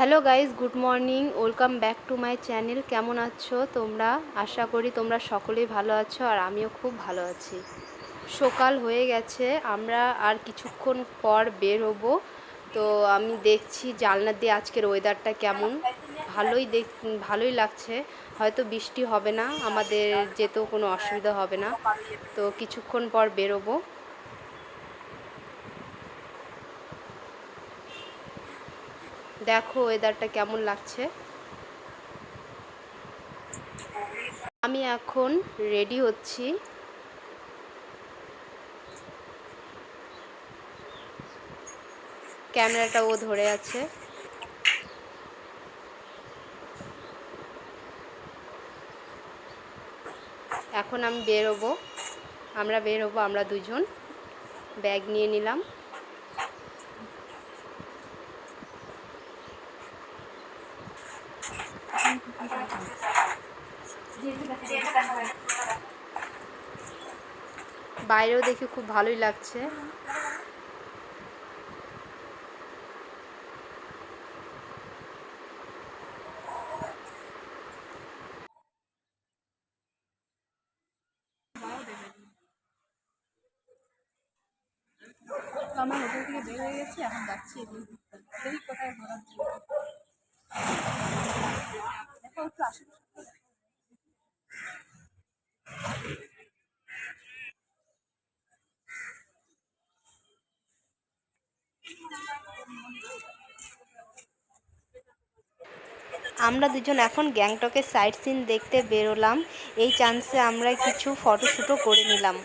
Hello guys good morning, welcome back to my channel. কেমন আছো তোমরা? আশা করি তোমরা সকলেই ভালো আছো আর আমিও খুব ভালো আছি। সকাল হয়ে গেছে, আমরা আর কিছুক্ষণ পর বের হব তো আমি দেখছি জানলা দিয়ে আজকের ওয়েদারটা কেমন। ভালোই দেখ, ভালোই লাগছে। হয়তো বৃষ্টি হবে না, আমাদের যেতেও কোনো অসুবিধা হবে না। তো কিছুক্ষণ পর বেরোবো। দেখো ওয়েদারটা কেমন লাগছে? আমি এখন রেডি হচ্ছি। ক্যামেরাটা ও ধরে আছে। এখন আমি বেরোবো। আমরা বেরোবো, আমরা দুজন। ব্যাগ নিয়ে নিলাম। বাইরেও দেখে খুব ভালোই লাগছে আমরা হোটেল থেকে বের হয়ে গেছি, এখন যাচ্ছি কোথায় ঘোরার জন্য। আমরা দুজন এখন গ্যাংটকের সাইট সিন দেখতে বেরোলাম। এই চান্সে আমরা কিছু ফটোশ্যুটও করে নিলাম।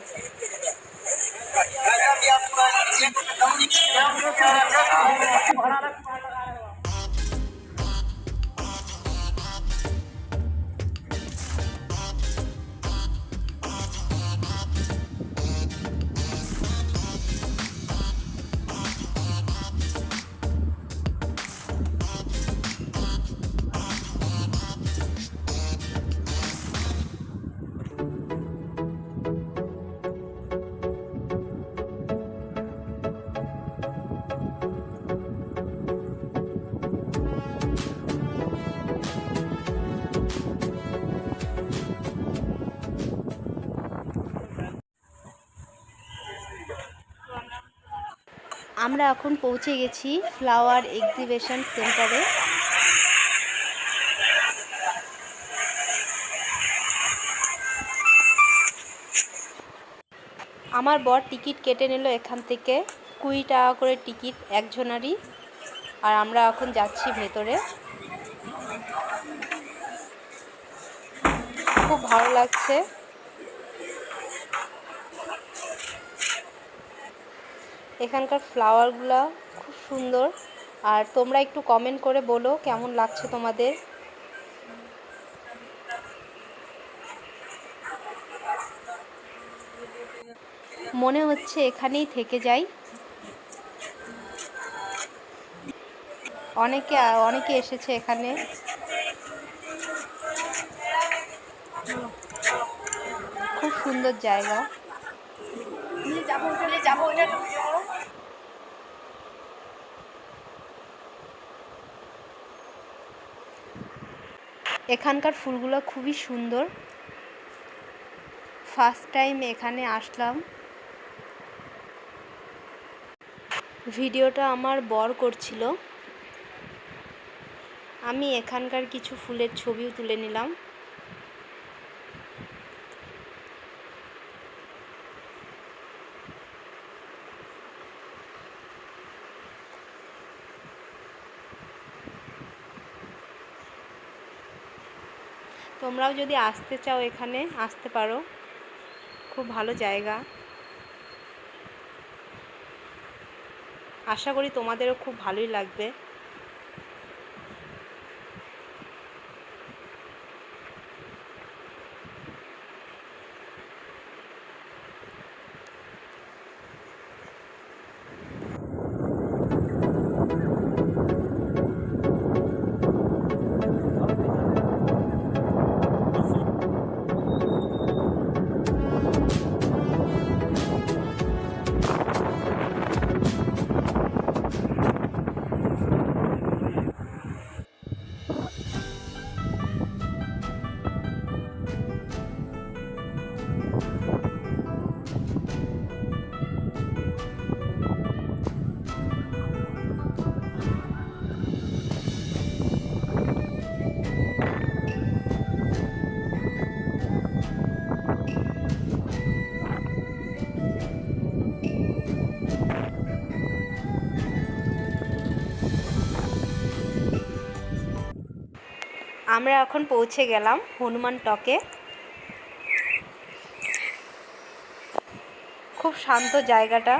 আমরা এখন পৌঁছে গেছি ফ্লাওয়ার এক্সিবিশন সেন্টারে আমার বর টিকিট কেটে নিল এখান থেকে, কুড়ি টাকা করে টিকিট একজনারই। আর আমরা এখন যাচ্ছি ভেতরে। খুব ভালো লাগছে। এখানকার ফ্লাওয়ারগুলো খুব সুন্দর। আর তোমরা একটু কমেন্ট করে বলো কেমন লাগছে তোমাদের। মনে হচ্ছে এখানেই থেকে যাই। অনেকে অনেকে এসেছে এখানে। খুব সুন্দর জায়গা। যাব যাব। এখানকার ফুলগুলো খুবই সুন্দর। ফার্স্ট টাইম এখানে আসলাম। ভিডিওটা আমার বর করছিল। আমি এখানকার কিছু ফুলের ছবিও তুলে নিলাম। তোমরাও যদি আসতে চাও এখানে, আসতে পারো। খুব ভালো জায়গা। আশা করি তোমাদেরও খুব ভালোই লাগবে। আমরা এখন পৌঁছে গেলাম হনুমান টকে। খুব শান্ত জায়গাটা।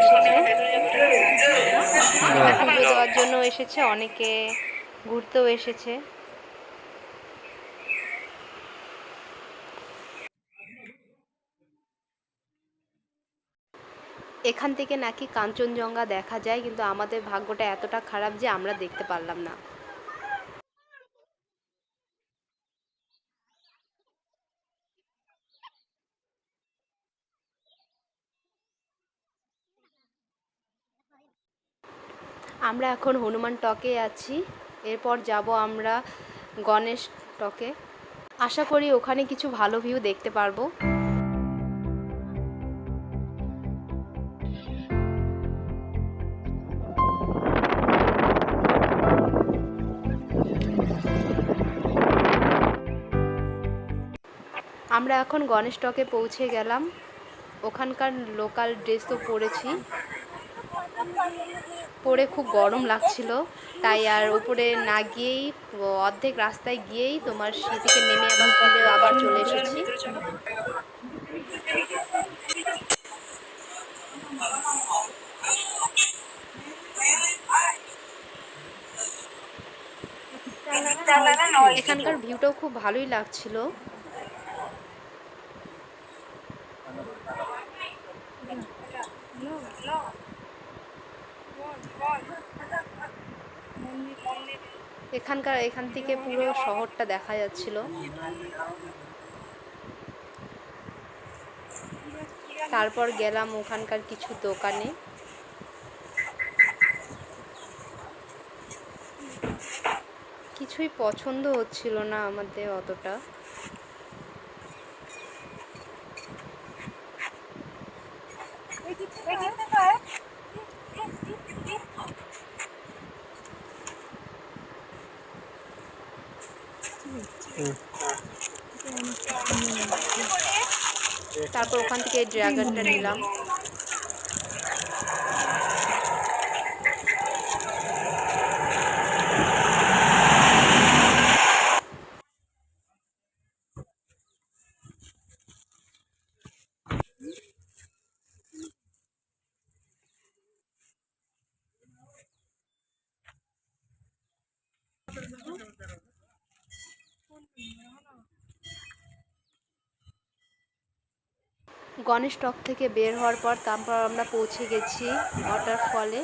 এসেছে। পুজো দেওয়ার জন্য এসেছে অনেকে ঘুরতেও এসেছে। এখান থেকে নাকি কাঞ্চনজঙ্ঘা দেখা যায় কিন্তু আমাদের ভাগ্যটা এতটা খারাপ যে আমরা দেখতে পারলাম না। আমরা এখন হনুমান টকে আছি। এরপর যাব আমরা গণেশ টকে। আশা করি ওখানে কিছু ভালো ভিউ দেখতে পারব। আমরা এখন গণেশ টকে পৌঁছে গেলাম। ওখানকার লোকাল ড্রেস তো পরেছি। পরে খুব গরম লাগছিল, তাই আর উপরে না গিয়েই, অর্ধেক রাস্তায় গিয়েই তোমার সে থেকে নেমে আবার ফলে আবার চলে এসেছি। এখানকার ভিউটাও খুব ভালোই লাগছিল। এখানকার, এখান থেকে পুরো শহরটা দেখা যাচ্ছিল। তারপর গেলাম ওখানকার কিছু দোকানে। কিছুই পছন্দ হচ্ছিল না আমাদের অতটা। তারপর ওখান থেকে ড্রাগনটা নিলাম গণেশ টক থেকে বের হওয়ার পর তারপর আমরা পৌঁছে গেছি ওয়াটারফলে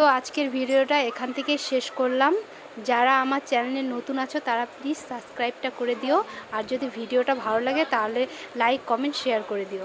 তো আজকের ভিডিওটা এখান থেকে শেষ করলাম। যারা আমার চ্যানেলে নতুন আছো, তারা প্লিজ সাবস্ক্রাইবটা করে দিও। আর যদি ভিডিওটা ভালো লাগে, তাহলে লাইক কমেন্ট শেয়ার করে দিও।